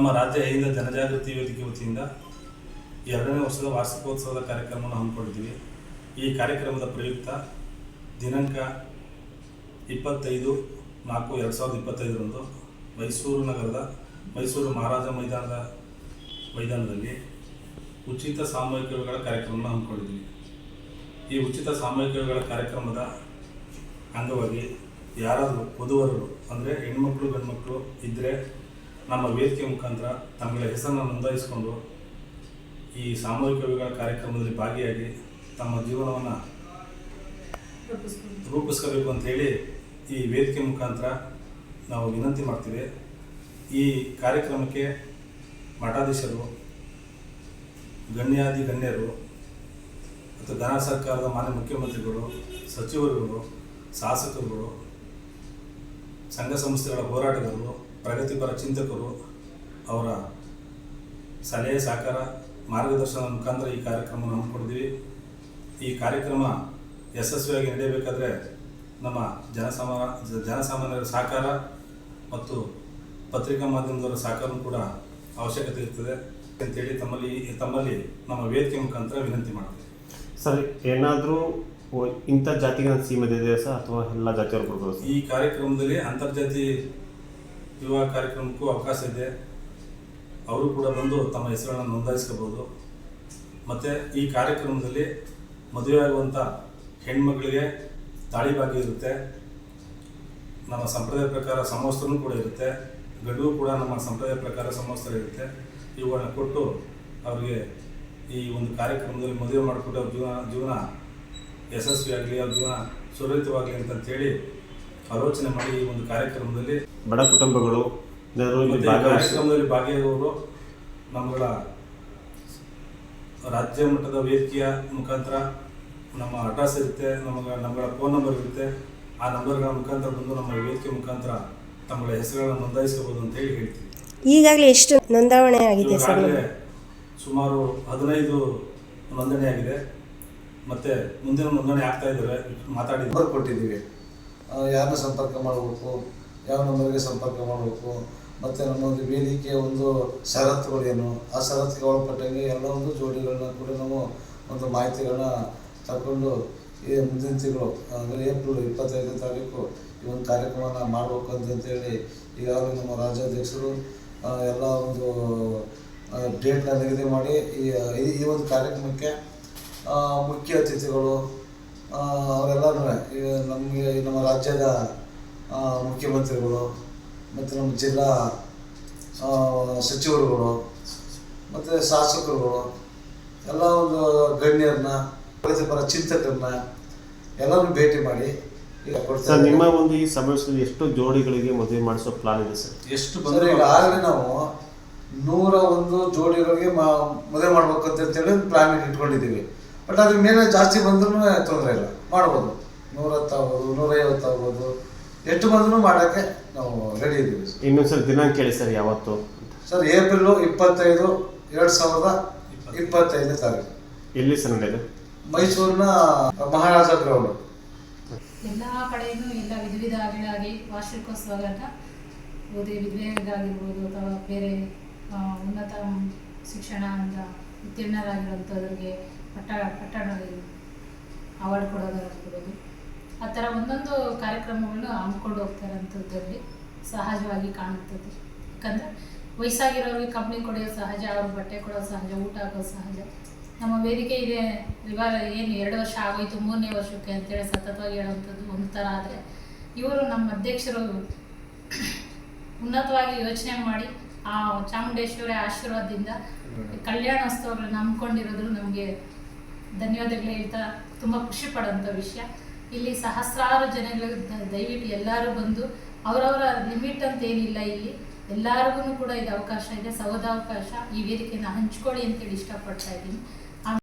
ನಮ್ಮ ರಾಜ್ಯ ಅಹಿಂದ ಜನಜಾಗೃತಿ ವೇದಿಕೆ ವತಿಯಿಂದ ಎರಡನೇ ವರ್ಷದ ವಾರ್ಷಿಕೋತ್ಸವದ ಕಾರ್ಯಕ್ರಮವನ್ನು ಹಮ್ಮಿಕೊಂಡಿದ್ದೀವಿ. ಈ ಕಾರ್ಯಕ್ರಮದ ಪ್ರಯುಕ್ತ ದಿನಾಂಕ ಇಪ್ಪತ್ತೈದು ನಾಲ್ಕು ಎರಡು ಸಾವಿರದ ಇಪ್ಪತ್ತೈದರಂದು ಮೈಸೂರು ನಗರದ ಮೈಸೂರು ಮಹಾರಾಜ ಮೈದಾನದ ಮೈದಾನದಲ್ಲಿ ಉಚಿತ ಸಾಮೂಹಿಕ ವಿವಾಹಗಳ ಕಾರ್ಯಕ್ರಮವನ್ನು ಹಮ್ಮಿಕೊಂಡಿದ್ದೀವಿ. ಈ ಉಚಿತ ಸಾಮೂಹಿಕ ವಿವಾಹಗಳ ಕಾರ್ಯಕ್ರಮದ ಅಂಗವಾಗಿ ಯಾರಾದರೂ ವಧುವರರು ಅಂದರೆ ಹೆಣ್ಮಕ್ಳು ಗಂಡ್ಮಕ್ಳು ಇದ್ದರೆ ನಮ್ಮ ವೇದಿಕೆ ಮುಖಾಂತರ ತಮ್ಮ ಹೆಸರನ್ನು ನೋಂದಾಯಿಸಿಕೊಂಡು ಈ ಸಾಮೂಹಿಕ ವಿವಾಹ ಕಾರ್ಯಕ್ರಮದಲ್ಲಿ ಭಾಗಿಯಾಗಿ ತಮ್ಮ ಜೀವನವನ್ನು ರೂಪಿಸ್ಕೋಬೇಕು ಅಂತೇಳಿ ಈ ವೇದಿಕೆ ಮುಖಾಂತರ ನಾವು ವಿನಂತಿ ಮಾಡ್ತೀವಿ. ಈ ಕಾರ್ಯಕ್ರಮಕ್ಕೆ ಮಠಾಧೀಶರು ಗಣ್ಯಾದಿ ಗಣ್ಯರು ಮತ್ತು ಘನ ಸರ್ಕಾರದ ಮಾನ್ಯ ಮುಖ್ಯಮಂತ್ರಿಗಳು ಸಚಿವರುಗಳು ಶಾಸಕರುಗಳು ಸಂಘ ಸಂಸ್ಥೆಗಳ ಹೋರಾಟಗಾರರು ಪ್ರಗತಿಪರ ಚಿಂತಕರು ಅವರ ಸಲಹೆ ಸಹಕಾರ ಮಾರ್ಗದರ್ಶನದ ಮುಖಾಂತರ ಈ ಕಾರ್ಯಕ್ರಮವನ್ನು ಹಮ್ಮಿಕೊಂಡಿದ್ದೀವಿ. ಈ ಕಾರ್ಯಕ್ರಮ ಯಶಸ್ವಿಯಾಗಿ ನಡೆಯಬೇಕಾದ್ರೆ ನಮ್ಮ ಜನಸಾಮ ಜನಸಾಮಾನ್ಯರ ಸಹಕಾರ ಮತ್ತು ಪತ್ರಿಕಾ ಮಾಧ್ಯಮದವರ ಸಹಕಾರವೂ ಕೂಡ ಅವಶ್ಯಕತೆ ಇರ್ತದೆ ಅಂತೇಳಿ ತಮ್ಮಲ್ಲಿ ತಮ್ಮಲ್ಲಿ ನಮ್ಮ ವೇದಿಕೆ ಮುಖಾಂತರ ವಿನಂತಿ ಮಾಡ್ತೀವಿ. ಸರ್ ಏನಾದರೂ ಇಂಥ ಜಾತಿಗೆ ಸೀಮಿತ ಇದೆಯಾ ಸರ್ ಅಥವಾ ಎಲ್ಲ ಜಾತಿಯವರು ಬರ್ಬೋದು ಈ ಕಾರ್ಯಕ್ರಮದಲ್ಲಿ ಅಂತರ್ಜಾತಿ ವಿವಾಹ ಕಾರ್ಯಕ್ರಮಕ್ಕೂ ಅವಕಾಶ ಇದೆ. ಅವರು ಕೂಡ ಬಂದು ತಮ್ಮ ಹೆಸರನ್ನು ನೋಂದಾಯಿಸ್ಕೋಬೋದು. ಮತ್ತು ಈ ಕಾರ್ಯಕ್ರಮದಲ್ಲಿ ಮದುವೆಯಾಗುವಂಥ ಹೆಣ್ಮಗಳಿಗೆ ತಾಳಿ ಇರುತ್ತೆ. ನಮ್ಮ ಸಂಪ್ರದಾಯ ಪ್ರಕಾರ ಸಮವಸ್ತ್ರನೂ ಕೂಡ ಇರುತ್ತೆ. ಗಡುವು ಕೂಡ ನಮ್ಮ ಸಂಪ್ರದಾಯ ಪ್ರಕಾರ ಸಮವಸ್ತ್ರ ಇರುತ್ತೆ. ಇವುಗಳನ್ನ ಕೊಟ್ಟು ಅವರಿಗೆ ಈ ಒಂದು ಕಾರ್ಯಕ್ರಮದಲ್ಲಿ ಮದುವೆ ಮಾಡಿಕೊಟ್ಟು ಅವ್ರ ಜೀವನ ಜೀವನ ಯಶಸ್ವಿಯಾಗಲಿ, ಅವ್ರ ಜೀವನ ಸುರಕ್ಷಿತವಾಗಲಿ ಅಂತಂತೇಳಿ ಆಲೋಚನೆ ಮಾಡಿ ಈ ಒಂದು ಕಾರ್ಯಕ್ರಮದಲ್ಲಿ ಬಡ ಕುಟುಂಬಗಳು ಇಲ್ಲಿ ಮತ್ತೆ ಈ ಭಾಗವಹಿಸಿ ಕಾರ್ಯಕ್ರಮದಲ್ಲಿ ಭಾಗಿಯಾಗುವವರು ನಮ್ಮಗಳ ರಾಜ್ಯ ಮಟ್ಟದ ವೇದಿಕೆಯ ಮುಖಾಂತರ ನಮ್ಮ ಅಡ್ರೆಸ್ ಇರುತ್ತೆ ನಮಗ ನಮ್ಮಗಳ ಫೋನ್ ನಂಬರ್ ಇರುತ್ತೆ. ಆ ನಂಬರ್ಗಳ ಮುಖಾಂತರ ಬಂದು ನಮ್ಮ ವೇದಿಕೆ ಮುಖಾಂತರ ತಮ್ಮಗಳ ಹೆಸರುಗಳನ್ನು ನೋಂದಾಯಿಸಬಹುದು ಅಂತ ಹೇಳಿ ಹೇಳ್ತೀವಿ. ಈಗಾಗಲೇ ಎಷ್ಟು ನೋಂದಾವಣೆ ಆಗಿದೆ ಸರ್ ಈಗಾಗಲೇ ಸುಮಾರು ಹದಿನೈದು ನೋಂದಣಿ ಆಗಿದೆ. ಮತ್ತೆ ಮುಂದಿನ ನೋಂದಣಿ ಆಗ್ತಾ ಇದ್ದಾರೆ ಮಾತಾಡಿ ಕೊಟ್ಟಿದ್ದೀವಿ. ಯಾರನ್ನ ಸಂಪರ್ಕ ಮಾಡಬೇಕು ಯಾವ ನಂಬರ್ಗೆ ಸಂಪರ್ಕ ಮಾಡಬೇಕು, ಮತ್ತು ನಮ್ಮ ಒಂದು ವೇದಿಕೆಯ ಒಂದು ಷರತ್ತುಗಳೇನು, ಆ ಷರತ್ತಿಗೆ ಒಳಪಟ್ಟಂಗೆ ಎಲ್ಲ ಒಂದು ಜೋಡಿಗಳನ್ನ ಕೂಡ ನಾವು ಒಂದು ಮಾಹಿತಿಗಳನ್ನ ತಗೊಂಡು ಈ ಮುಂದಿನ ತಿಂಗಳು ಅಂದರೆ ಏಪ್ರಿಲ್ ಇಪ್ಪತ್ತೈದನೇ ತಾರೀಕು ಈ ಒಂದು ಕಾರ್ಯಕ್ರಮನ ಮಾಡಬೇಕು ಅಂತಂತೇಳಿ ಈಗಾಗಲೇ ನಮ್ಮ ರಾಜ್ಯಾಧ್ಯಕ್ಷರು ಎಲ್ಲ ಒಂದು ಡೇಟ್ನ ನಿಗದಿ ಮಾಡಿ ಈ, ಈ- ಒಂದು ಕಾರ್ಯಕ್ರಮಕ್ಕೆ ಮುಖ್ಯ ಅತಿಥಿಗಳು ಅವರೆಲ್ಲರೂ ಈಗ ನಮಗೆ ನಮ್ಮ ರಾಜ್ಯದ ಆ, ಮುಖ್ಯಮಂತ್ರಿಗಳು ಮತ್ತು ನಮ್ಮ ಜಿಲ್ಲಾ ಆ, ಸಚಿವರುಗಳು ಮತ್ತು ಶಾಸಕರುಗಳು ಎಲ್ಲ ಒಂದು ಗಣ್ಯರನ್ನ ಪ್ರತಿಪರ ಚಿಂತಕರನ್ನ ಎಲ್ಲರನ್ನು ಭೇಟಿ ಮಾಡಿ ಈಗ ಸರ್ ನಿಮ್ಮ ಒಂದು ಈ ಸಮಾವೇಶದಲ್ಲಿ ಎಷ್ಟು ಜೋಡಿಗಳಿಗೆ ಮದುವೆ ಮಾಡಿಸೋ ಪ್ಲಾನ್ ಇದೆ ಸರ್? ಎಷ್ಟು ಬಂದರೆ ಬಂದರೂ ಈಗ ಆಗಲೇ ನಾವು ನೂರ ಒಂದು ಜೋಡಿಗಳಿಗೆ ಮಾ ಮದುವೆ ಮಾಡ್ಬೇಕಂತ ಅಂತೇಳಿ ಪ್ಲಾನ್ ಇಟ್ಕೊಂಡಿದ್ದೀವಿ. ಬಟ್ ಅದ್ರ ಮೇಲೆ ಜಾಸ್ತಿ ಬಂದ್ರು ತೊಂದರೆ ಇಲ್ಲ. ಮಾಡ್ಬೋದು. ನೂರತ್ತು ಆಗ್ಬೋದು ನೂರೈವತ್ತು ಆಗ್ಬೋದು. ಎಷ್ಟು ಬಂದ್ರೂ ಮಾಡೋಕ್ಕೆ ನಾವು ರೆಡಿ ಇದ್ದೀವಿ ಸರ್. ಇನ್ನೊಂದ್ಸರಿ ದಿನಾಂಕ ಹೇಳಿ ಸರ್ ಯಾವತ್ತು? ಸರ್ ಏಪ್ರಿಲು ಇಪ್ಪತ್ತೈದು ಎರಡು ಸಾವಿರದ ಇಪ್ಪತ್ತೈದನೇ ತಾರೀಕು. ಎಲ್ಲಿ ಸರ್ ನಡೆಯೋದು ಮೈಸೂರಿನ ಮಹಾರಾಜ ಗ್ರೌಂಡ್ ಎಲ್ಲ ಕಡೆಯೂ ಎಲ್ಲ ವಿಧ ವಿಧಗಳಾಗಿ ವಾರ್ಷಿಕೋತ್ಸವಗಳನ್ನ ಓದಿ ವಿಧವೆಗಾಗಿರ್ಬೋದು ಅಥವಾ ಬೇರೆ ಉನ್ನತ ಶಿಕ್ಷಣ ಅಂತ ಉತ್ತೀರ್ಣರಾಗಿರುವಂಥವ್ರಿಗೆ ಪಟ್ಟ ಪಟ್ಟಣ ಅವಾರ್ಡ್ ಕೊಡೋದಾಗಿರ್ಬೋದು. ಆ ಥರ ಒಂದೊಂದು ಕಾರ್ಯಕ್ರಮಗಳನ್ನ ಹಮ್ಮಿಕೊಂಡು ಹೋಗ್ತಾರಂಥದ್ದಲ್ಲಿ ಸಹಜವಾಗಿ ಕಾಣುತ್ತದೆ. ಯಾಕಂದರೆ ವಯಸ್ಸಾಗಿರೋರಿಗೆ ಕಂಪ್ನಿ ಕೊಡೋದು ಸಹಜ ಅವ್ರ ಬಟ್ಟೆ ಕೊಡೋದು ಸಹಜ, ಊಟ ಹಾಕೋದು ಸಹಜ. ನಮ್ಮ ವೇದಿಕೆ ಇದೆ, ಇವಾಗ ಏನು ಎರಡು ವರ್ಷ ಆಗೋಯ್ತು, ಮೂರನೇ ವರ್ಷಕ್ಕೆ ಅಂತೇಳಿ ಸತತವಾಗಿ ಹೇಳುವಂಥದ್ದು ಒಂದು ಥರ ಆದರೆ, ಇವರು ನಮ್ಮ ಅಧ್ಯಕ್ಷರು ಉನ್ನತವಾಗಿ ಯೋಚನೆ ಮಾಡಿ ಆ ಚಾಮುಂಡೇಶ್ವರಿ ಆಶೀರ್ವಾದದಿಂದ ಕಲ್ಯಾಣೋತ್ಸವ ನಂಬ್ಕೊಂಡಿರೋದ್ರು ನಮಗೆ ಧನ್ಯವಾದಗಳು ಹೇಳ್ತಾ ತುಂಬ ಖುಷಿ ಪಡೋಂಥ ವಿಷಯ. ಇಲ್ಲಿ ಸಹಸ್ರಾರು ಜನಗಳು ದಯವಿಟ್ಟು ಎಲ್ಲರೂ ಬಂದು ಅವರವರ ಲಿಮಿಟ್ ಅಂತ ಏನಿಲ್ಲ ಇಲ್ಲಿ. ಎಲ್ಲರಿಗೂ ಕೂಡ ಇದು ಅವಕಾಶ ಇದೆ ಸೌದಾವಕಾಶ ಈ ವೇದಿಕೆಯನ್ನು ಹಂಚ್ಕೊಳ್ಳಿ ಅಂತೇಳಿ ಇಷ್ಟಪಡ್ತಾ ಇದ್ದೀನಿ.